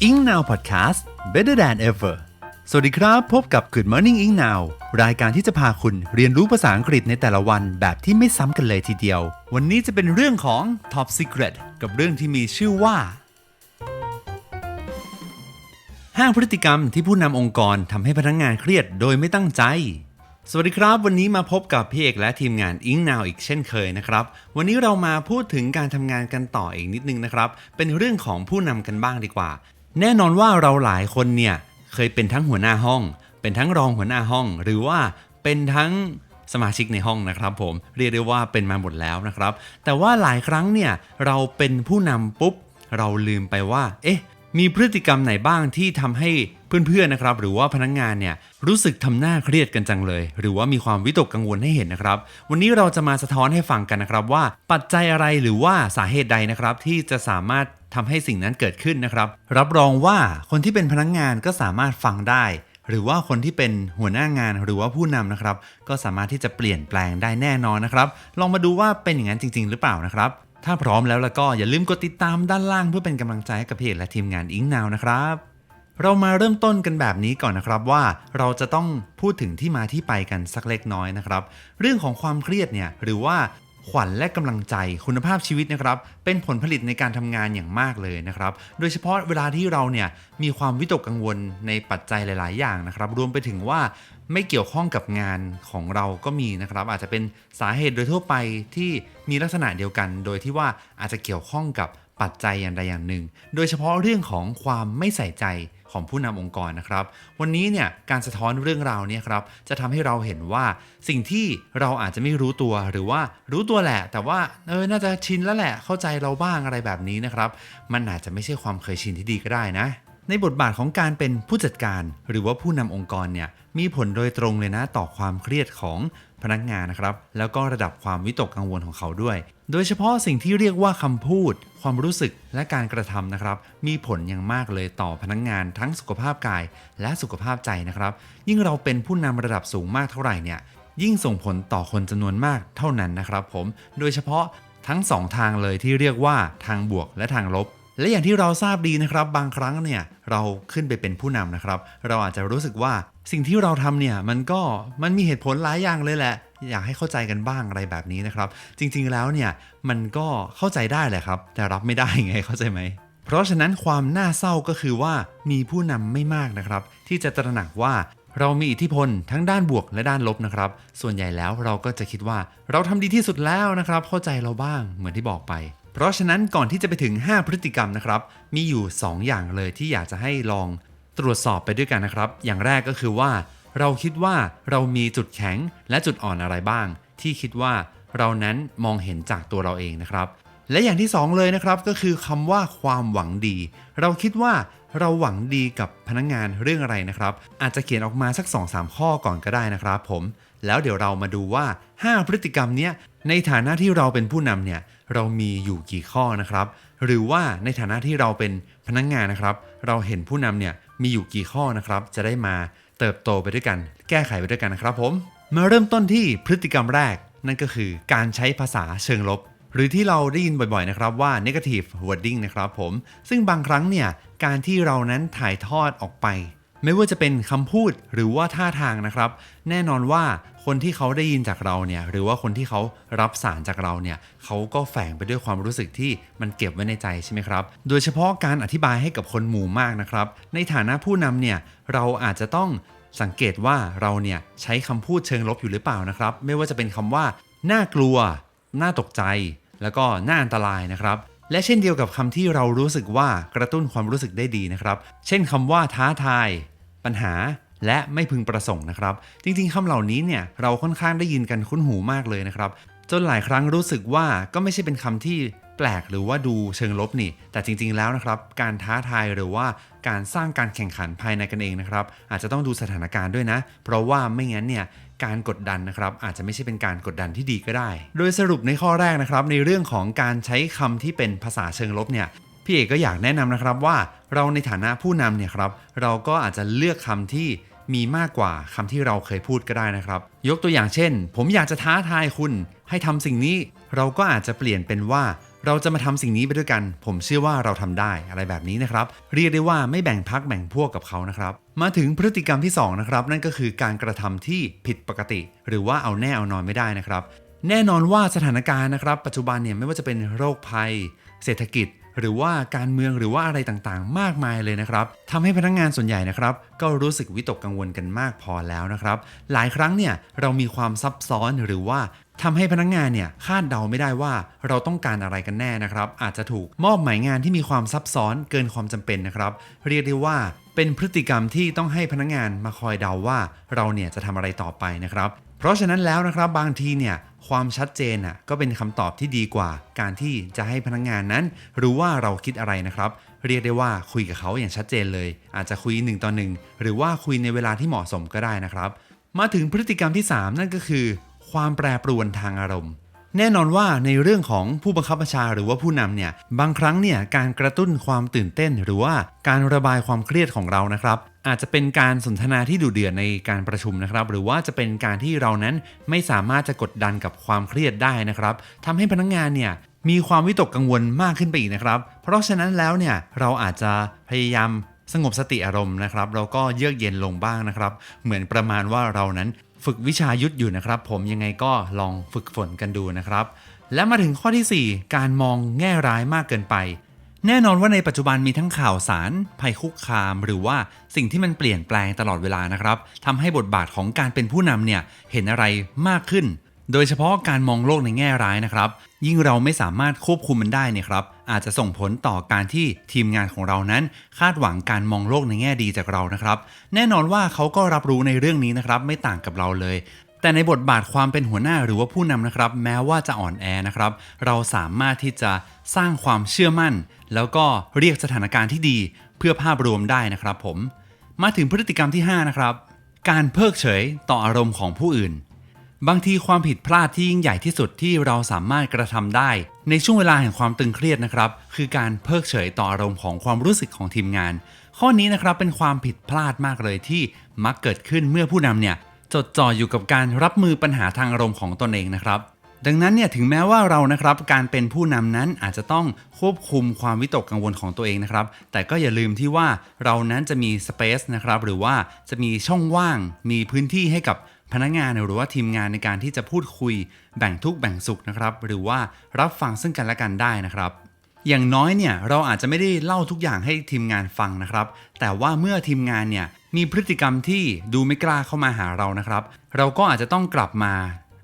Ing Now Podcast Better than ever สวัสดีครับ พบกับ Good Morning Ing Now รายการที่จะพาคุณเรียนรู้ภาษาอังกฤษในแต่ละวันแบบที่ไม่ซ้ำกันเลยทีเดียว วันนี้จะเป็นเรื่องของ Top Secret กับเรื่องที่มีชื่อว่าห้าพฤติกรรมที่ผู้นำองค์กรทำให้พนักงานเครียดโดยไม่ตั้งใจ สวัสดีครับ วันนี้มาพบกับพี่เอกและทีมงานอิงนาวอีกเช่นเคยนะครับ วันนี้เรามาพูดถึงการทำงานกันต่ออีกนิดนึงนะครับ เป็นเรื่องของผู้นำกันบ้างดีกว่า แน่นอนว่าเราหลายคนเนี่ยเคยเป็นทั้งหัวหน้าห้อง เป็นทั้งรองหัวหน้าห้อง หรือว่าเป็นทั้งสมาชิกในห้องนะครับ ผมเรียกได้ว่าเป็นมาหมดแล้วนะครับ แต่ว่าหลายครั้งเนี่ยเราเป็นผู้นำปุ๊บ เราลืมไปว่า เอ๊ะ มีพฤติกรรมไหนบ้างที่ทำให้ เพื่อนๆนะครับหรือว่าพนักงานเนี่ยรู้สึกทำหน้าเครียดกันจังเลย หรือว่ามีความวิตกกังวลให้เห็นนะครับ วันนี้เราจะมาสะท้อนให้ฟังกันนะครับว่าปัจจัยอะไรหรือว่าสาเหตุใดนะครับที่จะสามารถทำให้สิ่งนั้นเกิดขึ้นนะครับ รับรองว่าคนที่เป็นพนักงานก็สามารถฟังได้ หรือว่าคนที่เป็นหัวหน้างานหรือว่าผู้นำนะครับ ก็สามารถที่จะเปลี่ยนแปลงได้แน่นอนนะครับ ลองมาดูว่าเป็นอย่างนั้นจริง ๆ หรือเปล่านะครับ ถ้าพร้อมแล้วแล้วก็อย่าลืมกดติดตามด้านล่างเพื่อเป็นกำลังใจให้กับเพจและทีมงานอิงนาวนะครับ เรามาเริ่มต้นกันแบบนี้ก่อนนะครับว่าเราจะต้องพูดถึงที่มาที่ไปกันสักเล็กน้อยนะครับ เรื่องของความเครียดเนี่ยหรือว่าขวัญและกำลังใจคุณภาพชีวิตนะครับ เป็นผลผลิตในการทำงานอย่างมากเลยนะครับ โดยเฉพาะเวลาที่เราเนี่ยมีความวิตกกังวลในปัจจัยหลาย ๆ อย่างนะครับ รวมไปถึงว่าไม่เกี่ยวข้องกับงานของเราก็มีนะครับ อาจจะเป็นสาเหตุโดยทั่วไปที่มีลักษณะเดียวกัน โดยที่ว่าอาจจะเกี่ยวข้องกับปัจจัยอย่างใดอย่างหนึ่ง โดยเฉพาะเรื่องของความไม่ใส่ใจ ของผู้นำองค์กรนะครับ วันนี้เนี่ยการสะท้อนเรื่องราวนี่ยครับจะทำให้เราเห็นว่าสิ่งที่เราอาจจะไม่รู้ตัวหรือว่ารู้ตัวแหละ แต่ว่าเออน่าจะชินแล้วแหละเข้าใจเราบ้างอะไรแบบนี้นะครับ มันอาจจะไม่ใช่ความเคยชินที่ดีก็ได้นะในบทบาทของการเป็นผู้จัดการ หรือว่าผู้นำองค์กรเนี่ยมีผลโดยตรงเลยนะต่อความเครียดของพนักงานนะครับ แล้วก็ระดับความวิตกกังวลของเขาด้วย โดยเฉพาะสิ่งที่เรียกว่าคำพูด ความรู้สึกและการกระทำนะครับ มีผลอย่างมากเลยต่อพนักงานทั้งสุขภาพกายและสุขภาพใจนะครับ ยิ่งเราเป็นผู้นำระดับสูงมากเท่าไหร่เนี่ย ยิ่งส่งผลต่อคนจำนวนมากเท่านั้นนะครับผม โดยเฉพาะทั้งสองทางเลยที่เรียกว่าทางบวกและทางลบ และอย่างที่เราทราบดีนะครับ บางครั้งเนี่ยเราขึ้นไปเป็นผู้นำนะครับ เราอาจจะรู้สึกว่าสิ่งที่เราทำเนี่ยมันก็มันมีเหตุผลหลายอย่างเลยแหละอยากให้เข้าใจกันบ้างอะไรแบบนี้นะครับ จริงๆแล้วเนี่ยมันก็เข้าใจได้แหละครับ แต่รับไม่ได้ไงเข้าใจไหมเพราะฉะนั้นความน่าเศร้าก็คือว่ามีผู้นำไม่มากนะครับ ที่จะตระหนักว่าเรามีอิทธิพลทั้งด้านบวกและด้านลบนะครับ ส่วนใหญ่แล้วเราก็จะคิดว่าเราทำดีที่สุดแล้วนะครับ เข้าใจเราบ้างเหมือนที่บอกไป เพราะฉะนั้นก่อนที่จะไปถึง 5 พฤติกรรมนะครับ มีอยู่ 2 อย่างเลยที่อยากจะให้ลองตรวจสอบไปด้วยกันนะครับ อย่างแรกก็คือว่า เราคิดว่าเรามีจุดแข็งและจุดอ่อนอะไรบ้าง ที่คิดว่าเรานั้นมองเห็นจากตัวเราเองนะครับ และอย่างที่ 2 เลยนะครับก็คือคำว่าความหวังดี เราคิดว่าเราหวังดีกับพนักงงานเรื่องอะไรนะครับ อาจจะเขียนออกมาสัก 2-3 ข้อก่อนก็ได้นะครับ ผม แล้วเดี๋ยวเรามาดูว่า 5 พฤติกรรมเนี้ยในฐานะที่เราเป็นผู้นำเนี่ยเรามีอยู่กี่ข้อนะครับ หรือว่าในฐานะที่เราเป็นพนักงงานนะครับ เราเห็นผู้นำเนี่ยมีอยู่กี่ข้อนะครับ จะได้มา เติบโตไปด้วยกัน แก้ไขไปด้วยกันนะครับผมมาเริ่มต้นที่พฤติกรรมแรก นั่นก็คือการใช้ภาษาเชิงลบ หรือที่เราได้ยินบ่อยๆนะครับว่า negative wording นะครับผม ซึ่งบางครั้งเนี่ยการที่เรานั้นถ่ายทอดออกไป ไม่ว่าจะเป็นคำพูดหรือว่าท่าทางนะครับ แน่นอนว่าคนที่เขาได้ยินจากเราเนี่ยหรือว่าคนที่เขารับสารจากเราเนี่ยเขาก็แฝงไปด้วยความรู้สึกที่มันเก็บไว้ในใจใช่ไหมครับ โดยเฉพาะการอธิบายให้กับคนหมู่มากนะครับ ในฐานะผู้นำเนี่ยเราอาจจะต้องสังเกตว่าเราเนี่ยใช้คำพูดเชิงลบอยู่หรือเปล่านะครับ ไม่ว่าจะเป็นคำว่าน่ากลัว น่าตกใจ แล้วก็น่าอันตรายนะครับ และเช่นเดียวกับคำที่เรารู้สึกว่ากระตุ้นความรู้สึกได้ดีนะครับ เช่นคำว่าท้าทาย ปัญหาและไม่พึงประสงค์นะครับ จริงๆคำเหล่านี้เนี่ยเราค่อนข้างได้ยินกันคุ้นหูมากเลยนะครับ จนหลายครั้งรู้สึกว่าก็ไม่ใช่เป็นคำที่แปลกหรือว่าดูเชิงลบนี่ แต่จริงๆแล้วนะครับ การท้าทายหรือว่าการสร้างการแข่งขันภายในกันเองนะครับ อาจจะต้องดูสถานการณ์ด้วยนะ เพราะว่าไม่งั้นเนี่ยการกดดันนะครับ อาจจะไม่ใช่เป็นการกดดันที่ดีก็ได้ โดยสรุปในข้อแรกนะครับ ในเรื่องของการใช้คำที่เป็นภาษาเชิงลบเนี่ย พี่เอกก็อยากแนะนำนะครับว่าเราในฐานะผู้นำเนี่ยครับ เราก็อาจจะเลือกคำที่มีมากกว่าคำที่เราเคยพูดก็ได้นะครับ ยกตัวอย่างเช่น ผมอยากจะท้าทายคุณ ให้ทำสิ่งนี้ เราก็อาจจะเปลี่ยนเป็นว่า เราจะมาทำสิ่งนี้ไปด้วยกัน ผมเชื่อว่าเราทำได้อะไรแบบนี้นะครับ เรียกได้ว่าไม่แบ่งพักแบ่งพวกกับเขานะครับ มาถึงพฤติกรรมที่สองนะครับนั่นก็คือการกระทำที่ผิดปกติ หรือว่าเอาแน่เอานอนไม่ได้นะครับ แน่นอนว่าสถานการณ์นะครับ ปัจจุบันเนี่ยไม่ว่าจะเป็นโรคภัย เศรษฐกิจ หรือว่าการเมืองหรือว่าอะไรต่างๆ มากมายเลยนะครับทำให้พนักงานส่วนใหญ่นะครับก็รู้สึกวิตกกังวลกันมากพอแล้วนะครับ หลายครั้งเนี่ยเรามีความซับซ้อนหรือว่าทำให้พนักงานเนี่ยคาดเดาไม่ได้ว่าเราต้องการอะไรกันแน่นะครับ อาจจะถูกมอบหมายงานที่มีความซับซ้อนเกินความจำเป็นนะครับ เรียกได้ว่าเป็นพฤติกรรมที่ต้องให้พนักงานมาคอยเดาว่า เราเนี่ยจะทำอะไรต่อไปนะครับ เพราะฉะนั้นแล้วนะครับบางทีเนี่ย ความชัดเจนอะก็เป็นคำตอบที่ดีกว่า การที่จะให้พนักงานนั้นรู้ว่าเราคิดอะไรนะครับ เรียกได้ว่าคุยกับเขาอย่างชัดเจนเลย อาจจะคุยหนึ่งต่อหนึ่งหรือว่าคุยในเวลาที่เหมาะสมก็ได้นะครับ มาถึงพฤติกรรมที่ 3 นั่นก็คือ ความแปรปรวนทางอารมณ์ แน่นอนว่าในเรื่องของผู้บังคับบัญชาหรือว่าผู้นำเนี่ยบางครั้งเนี่ยการกระตุ้นความตื่นเต้น หรือว่าการระบายความเครียดของเรานะครับ อาจจะเป็นการสนทนาที่ดุเดือดในการประชุมนะครับ หรือว่าจะเป็นการที่เรานั้นไม่สามารถจะกดดันกับความเครียดได้นะครับทำให้พนักงานเนี่ยมีความวิตกกังวลมากขึ้นไปอีกนะครับ เพราะฉะนั้นแล้วเนี่ยเราอาจจะพยายามสงบสติอารมณ์นะครับแล้วก็เยือกเย็นลงบ้างนะครับ เหมือนประมาณว่าเรานั้น ฝึกวิชายุทธอยู่นะครับ ผมยังไงก็ลองฝึกฝนกันดูนะครับ และมาถึงข้อทีสี่ 4 การมองแง่ร้ายมากเกินไป แน่นอนว่าในปัจจุบันมีทั้งข่าวสาร ภัยคุกคาม หรือว่าสิ่งที่มันเปลี่ยนแปลงตลอดเวลานะครับทำให้บทบาทของการเป็นผู้นำเนี่ยเห็นอะไรมากขึ้น โดยเฉพาะการมองโลกในแง่ร้ายนะครับ ยิ่งเราไม่สามารถควบคุมมันได้เนี่ยครับ อาจจะส่งผลต่อการที่ทีมงานของเรานั้น คาดหวังการมองโลกในแง่ดีจากเรานะครับ แน่นอนว่าเขาก็รับรู้ในเรื่องนี้นะครับ ไม่ต่างกับเราเลยแต่ในบทบาทความเป็นหัวหน้าหรือว่าผู้นำนะครับ แม้ว่าจะอ่อนแอนะครับ เราสามารถที่จะสร้างความเชื่อมั่น แล้วก็เรียกสถานการณ์ที่ดี เพื่อภาพรวมได้นะครับผม มาถึงพฤติกรรมที่ 5 นะครับ การเพิกเฉยต่ออารมณ์ของผู้อื่น บางทีความผิดพลาดที่ยิ่งใหญ่ที่สุดที่เราสามารถกระทำได้ ในช่วงเวลาแห่งความตึงเครียดนะครับ คือการเพิกเฉยต่ออารมณ์ของความรู้สึกของทีมงาน ข้อนี้นะครับเป็นความผิดพลาดมากเลยที่มักเกิดขึ้นเมื่อผู้นำเนี่ยจดจ่ออยู่กับการรับมือปัญหาทางอารมณ์ของตนเองนะครับ ดังนั้นเนี่ยถึงแม้ว่าเรานะครับการเป็นผู้นำนั้นอาจจะต้องควบคุมความวิตกกังวลของตัวเองนะครับ แต่ก็อย่าลืมที่ว่าเรานั้นจะมีสเปซนะครับหรือว่าจะมีช่องว่าง มีพื้นที่ให้กับ พนักงานหรือว่าทีมงานในการที่จะพูดคุยแบ่งทุกแบ่งสุขนะครับ หรือว่ารับฟังซึ่งกันและกันได้นะครับ อย่างน้อยเนี่ยเราอาจจะไม่ได้เล่าทุกอย่างให้ทีมงานฟังนะครับ แต่ว่าเมื่อทีมงานเนี่ยมีพฤติกรรมที่ดูไม่กล้าเข้ามาหาเรานะครับ เราก็อาจจะต้องกลับมา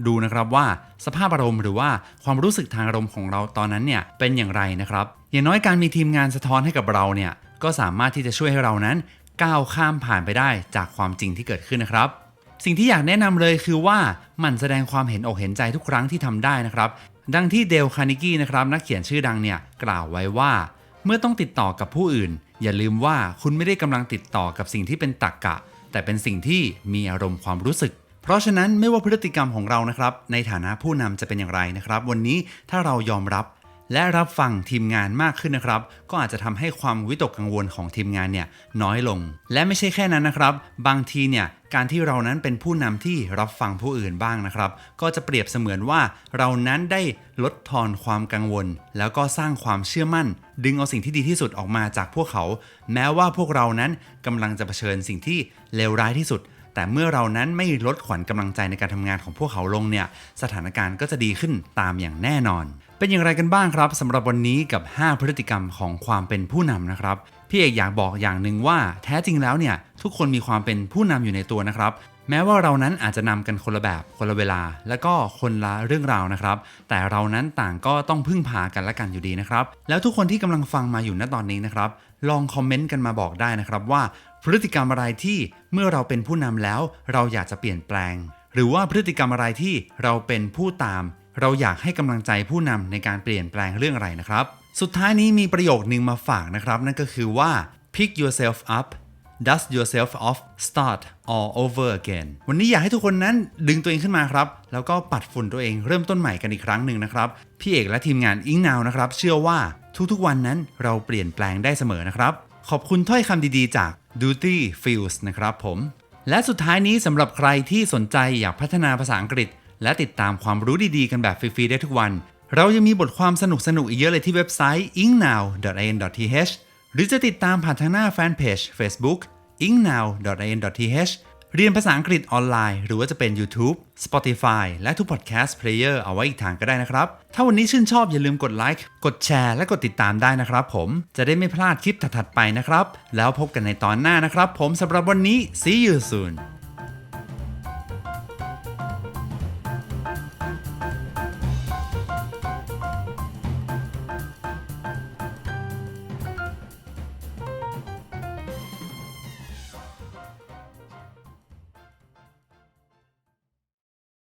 ดูนะครับว่าสภาพอารมณ์หรือว่าความรู้สึกทางอารมณ์ของเราตอนนั้นเนี่ยเป็นอย่างไรนะครับ อย่างน้อยการมีทีมงานสะท้อนให้กับเราเนี่ยก็สามารถที่จะช่วยให้เรานั้น ก้าวข้ามผ่านไปได้จากความจริงที่เกิดขึ้นนะครับ สิ่งที่อยากแนะนำเลยคือว่ามันแสดงความเห็นอกเห็นใจทุกครั้งที่ทำได้นะครับ ดังที่เดลคานิกี้นะครับนักเขียนชื่อดังเนี่ยกล่าวไว้ว่า เมื่อต้องติดต่อกับผู้อื่น อย่าลืมว่าคุณไม่ได้กำลังติดต่อกับสิ่งที่เป็นตรกกะ แต่เป็นสิ่งที่มีอารมณ์ความรู้สึก เพราะฉะนั้นไม่ว่าพฤติกรรมของเรานะครับในฐานะผู้นำจะเป็นอย่างไรนะครับ วันนี้ถ้าเรายอมรับ และรับฟังทีมงานมากขึ้นนะครับ ก็อาจจะทำให้ความวิตกกังวลของทีมงานเนี่ยน้อยลง และไม่ใช่แค่นั้นนะครับ บางทีเนี่ยการที่เรานั้นเป็นผู้นำที่รับฟังผู้อื่นบ้างนะครับ ก็จะเปรียบเสมือนว่าเรานั้นได้ลดทอนความกังวล แล้วก็สร้างความเชื่อมั่น ดึงเอาสิ่งที่ดีที่สุดออกมาจากพวกเขา แม้ว่าพวกเรานั้นกำลังจะเผชิญสิ่งที่เลวร้ายที่สุดแต่เมื่อเรานั้นไม่ลดขวัญกำลังใจในการทำงานของพวกเขาลงเนี่ย สถานการณ์ก็จะดีขึ้นตามอย่างแน่นอน เป็นอย่างไรกันบ้างครับสำหรับวันนี้กับ 5 พฤติกรรมของความเป็นผู้นำนะครับ พี่เอกอยากบอกอย่างหนึ่งว่าแท้จริงแล้วเนี่ยทุกคนมีความเป็นผู้นำอยู่ในตัวนะครับ แม้ว่าเรานั้นอาจจะนำกันคนละแบบคนละเวลา และก็คนละเรื่องราวนะครับ แต่เรานั้นต่างก็ต้องพึ่งพากันและกันอยู่ดีนะครับ แล้วทุกคนที่กำลังฟังมาอยู่ณตอนนี้นะครับ ลองคอมเมนต์กันมาบอกได้นะครับว่า พฤติกรรมอะไรที่เมื่อเราเป็นผู้นำแล้ว เราอยากจะเปลี่ยนแปลง หรือว่าพฤติกรรมอะไรที่เราเป็นผู้ตาม เราอยากให้กำลังใจผู้นำในการเปลี่ยนแปลงเรื่องอะไรนะครับ สุดท้ายนี้มีประโยคนึงมาฝากนะครับ นั่นก็คือว่า pick yourself up dust yourself off start all over again วันนี้อยากให้ทุกคนนั้นดึงตัวเองขึ้นมาครับ แล้วก็ปัดฝุ่นตัวเองเริ่มต้นใหม่กันอีกครั้งหนึ่งนะครับ พี่เอกและทีมงานอิงนาวนะครับ เชื่อว่าทุกๆวันนั้นเราเปลี่ยนแปลงได้เสมอนะครับ ขอบคุณถ้อยคำดีๆ จาก Duty Fields นะครับผม และสุดท้ายนี้สำหรับใครที่สนใจอยากพัฒนาภาษาอังกฤษ และติดตามความรู้ดีๆ กันแบบฟรีๆได้ทุกวัน เรายังมีบทความสนุกๆอีกเยอะเลยที่เว็บไซต์ ingnow.in.th หรือจะติดตามผ่านทางหน้าแฟนเพจ Facebook ingnow.in.th เรียนภาษาอังกฤษออนไลน์ หรือว่าจะเป็น YouTube Spotify และทุก podcast player เอาไว้อีกทางก็ได้นะครับ ถ้าวันนี้ชื่นชอบอย่าลืมกดไลค์กดแชร์และกดติดตามได้นะครับผมจะได้ไม่พลาดคลิปถัดๆไปนะครับ แล้วพบกันในตอนหน้านะครับผมสำหรับวันนี้ see you soon